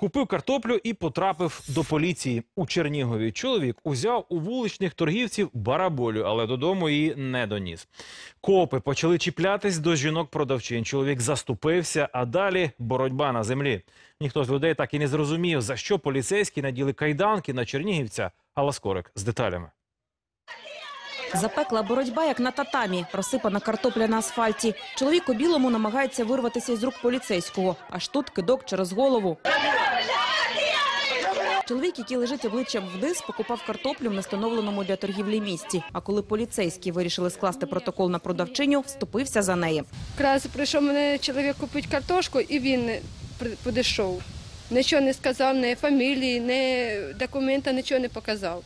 Купив картоплю і потрапив до поліції. У Чернігові чоловік узяв у вуличних торгівців бараболю, але додому її не доніс. Копи почали чіплятись до жінок-продавчин. Чоловік заступився, а далі боротьба на землі. Ніхто з людей так і не зрозумів, за що поліцейські наділи кайданки на чернігівця. Алла Скорик з деталями. Запекла боротьба, як на татамі, розсипана картопля на асфальті. Чоловік у білому намагається вирватися із рук поліцейського. Аж тут кидок через голову. Чоловік, який лежить обличчям вниз, покупав картоплю в настановленому для торгівлі місті. А коли поліцейські вирішили скласти протокол на продавчиню, вступився за неї. Якраз прийшов мене чоловік купити картошку, і він підійшов. Нічого не сказав, ні фамілії, ні документа, нічого не показав.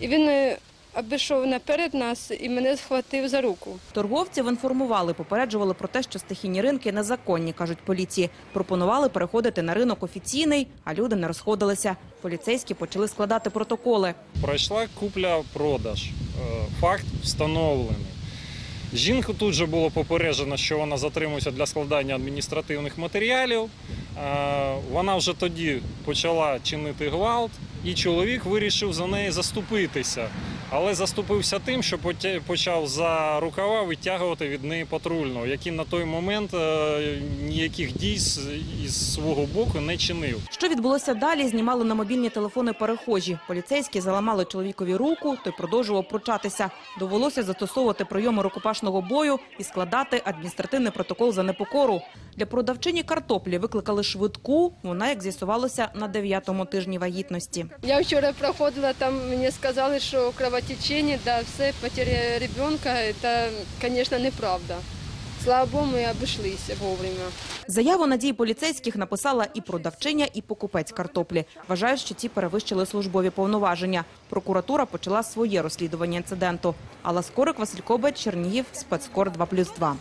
І він е, обійшов наперед нас і мене схватив за руку. Торговців інформували, попереджували про те, що стихійні ринки незаконні, кажуть поліції. Пропонували переходити на ринок офіційний, а люди не розходилися. Поліцейські почали складати протоколи. Пройшла купля-продаж. Е, Факт встановлений. Жінку тут же було попереджено, що вона затримується для складання адміністративних матеріалів. Е, Вона вже тоді почала чинити гвалт, і чоловік вирішив за неї заступитися. Але заступився тим, що почав за рукава витягувати від неї патрульного, який на той момент е, ніяких дій із свого боку не чинив. Що відбулося далі? Знімали на мобільні телефони перехожі. Поліцейські заламали чоловікові руку, той продовжував пручатися. Довелося застосовувати прийоми рукопашного бою і складати адміністративний протокол за непокору. Для продавчині картоплі викликали швидку. Вона, як з'ясувалося, на дев'ятому тижні вагітності. Я вчора проходила, там мені сказали, що кровотечення, да, все, потеря ребенка, це, звісно, неправда. Слава Богу, ми обійшлися вовремя. Заяву на дії поліцейських написала і продавчиня, і покупець картоплі. Вважають, що ці перевищили службові повноваження. Прокуратура почала своє розслідування інциденту. Алла Скорик, Василь Кобець, Чернігів, спецкор 2+,2.